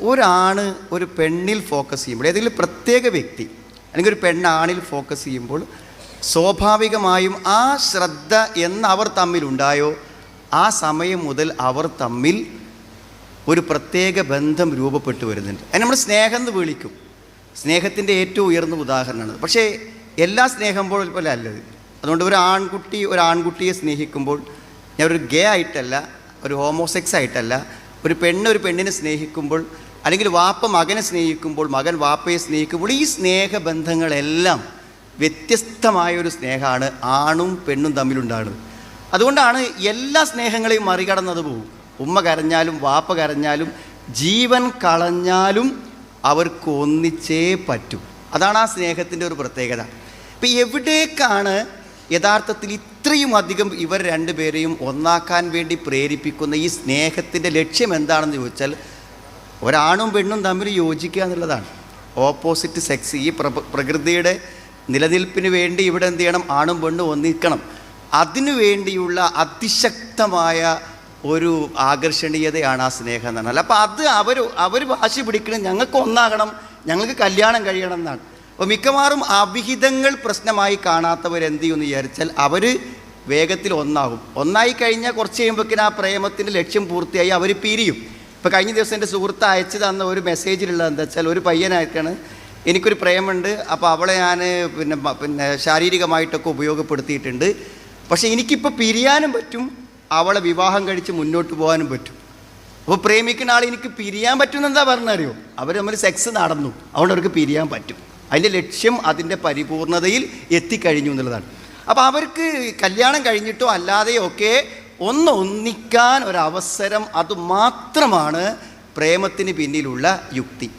ഒരാണ് ഒരു പെണ്ണിൽ ഫോക്കസ് ചെയ്യുമ്പോൾ ഏതെങ്കിലും പ്രത്യേക വ്യക്തി അല്ലെങ്കിൽ ഒരു പെണ്ണാണിൽ ഫോക്കസ് ചെയ്യുമ്പോൾ സ്വാഭാവികമായും ആ ശ്രദ്ധ എന്ന് അവർ തമ്മിലുണ്ടായോ ആ സമയം മുതൽ അവർ തമ്മിൽ ഒരു പ്രത്യേക ബന്ധം രൂപപ്പെട്ടു വരുന്നുണ്ട്. അതിന് നമ്മൾ സ്നേഹം എന്ന് വിളിക്കും. സ്നേഹത്തിന്റെ ഏറ്റവും ഉയർന്ന ഉദാഹരണമാണ്. പക്ഷേ എല്ലാ സ്നേഹം പോലെ പോലെ അല്ലത് അതുകൊണ്ട് ഒരു ആൺകുട്ടി ഒരു ആൺകുട്ടിയെ സ്നേഹിക്കുമ്പോൾ ഞാൻ ഒരു ഗേ ആയിട്ടല്ല ഒരു ഹോമോസെക്സ് ആയിട്ടല്ല ഒരു പെണ്ണ് ഒരു പെണ്ണിനെ സ്നേഹിക്കുമ്പോൾ അല്ലെങ്കിൽ വാപ്പ മകനെ സ്നേഹിക്കുമ്പോൾ മകൻ വാപ്പയെ സ്നേഹിക്കുമ്പോൾ ഈ സ്നേഹബന്ധങ്ങളെല്ലാം വ്യത്യസ്തമായൊരു സ്നേഹമാണ് ആണും പെണ്ണും തമ്മിലുണ്ടാകുന്നത്. അതുകൊണ്ടാണ് എല്ലാ സ്നേഹങ്ങളെയും മറികടന്നത് പോകും ഉമ്മ കരഞ്ഞാലും വാപ്പ കരഞ്ഞാലും ജീവൻ കളഞ്ഞാലും അവർക്ക് ഒന്നിച്ചേ പറ്റൂ. അതാണ് ആ സ്നേഹത്തിന്റെ ഒരു പ്രത്യേകത. ഇപ്പം എവിടേക്കാണ് യഥാർത്ഥത്തിൽ ഇത്രയും അധികം ഇവർ രണ്ടുപേരെയും ഒന്നാക്കാൻ വേണ്ടി പ്രേരിപ്പിക്കുന്ന ഈ സ്നേഹത്തിന്റെ ലക്ഷ്യം എന്താണെന്ന് ചോദിച്ചാൽ ഒരാണും പെണ്ണും തമ്മിൽ യോജിക്കുക എന്നുള്ളതാണ്. ഓപ്പോസിറ്റ് സെക്സ് ഈ പ്ര പ്രകൃതിയുടെ നിലനിൽപ്പിന് വേണ്ടി ഇവിടെ എന്ത് ചെയ്യണം? ആണും പെണ്ണും ഒന്നിക്കണം. അതിനു വേണ്ടിയുള്ള അതിശക്തമായ ഒരു ആകർഷണീയതയാണ് ആ സ്നേഹം എന്ന് പറഞ്ഞാൽ. അപ്പോൾ അത് അവർ അവർ വാശി പിടിക്കണം. ഞങ്ങൾക്ക് ഒന്നാകണം. ഞങ്ങൾക്ക് കല്യാണം കഴിയണം എന്നാണ്. അപ്പോൾ മിക്കവാറും അവിഹിതങ്ങൾ പ്രശ്നമായി കാണാത്തവർ എന്ത് ചെയ്യുമെന്ന് വിചാരിച്ചാൽ അവർ വേഗത്തിൽ ഒന്നാകും. ഒന്നായി കഴിഞ്ഞാൽ കുറച്ച് കഴിയുമ്പോഴേക്കിനും ആ പ്രേമത്തിന്റെ ലക്ഷ്യം പൂർത്തിയായി അവർ പിരിയും. ഇപ്പോൾ കഴിഞ്ഞ ദിവസം എന്റെ സുഹൃത്ത് അയച്ചു തന്ന ഒരു മെസ്സേജിലുള്ളത് എന്താ വെച്ചാൽ ഒരു പയ്യനായിട്ടാണ് എനിക്കൊരു പ്രേമുണ്ട്. അപ്പോൾ അവളെ ഞാൻ പിന്നെ പിന്നെ ശാരീരികമായിട്ടൊക്കെ ഉപയോഗപ്പെടുത്തിയിട്ടുണ്ട്. പക്ഷേ എനിക്കിപ്പോൾ പിരിയാനും പറ്റും അവളെ വിവാഹം കഴിച്ച് മുന്നോട്ട് പോകാനും പറ്റും. അപ്പോൾ പ്രേമിക്കുന്ന ആൾ എനിക്ക് പിരിയാൻ പറ്റുമെന്ന് എന്താ പറഞ്ഞറിയോ? അവർ നമ്മൾ സെക്സ് നടന്നു. അതുകൊണ്ട് അവർക്ക് പിരിയാൻ പറ്റും. അതിന്റെ ലക്ഷ്യം അതിന്റെ പരിപൂർണതയിൽ എത്തിക്കഴിഞ്ഞു എന്നുള്ളതാണ്. അപ്പോൾ അവർക്ക് കല്യാണം കഴിഞ്ഞിട്ടോ അല്ലാതെയോ ഒക്കെ ഒന്ന് ഒന്നിക്കാൻ ഒരവസരം അതുമാത്രമാണ് പ്രേമത്തിന് പിന്നിലുള്ള യുക്തി.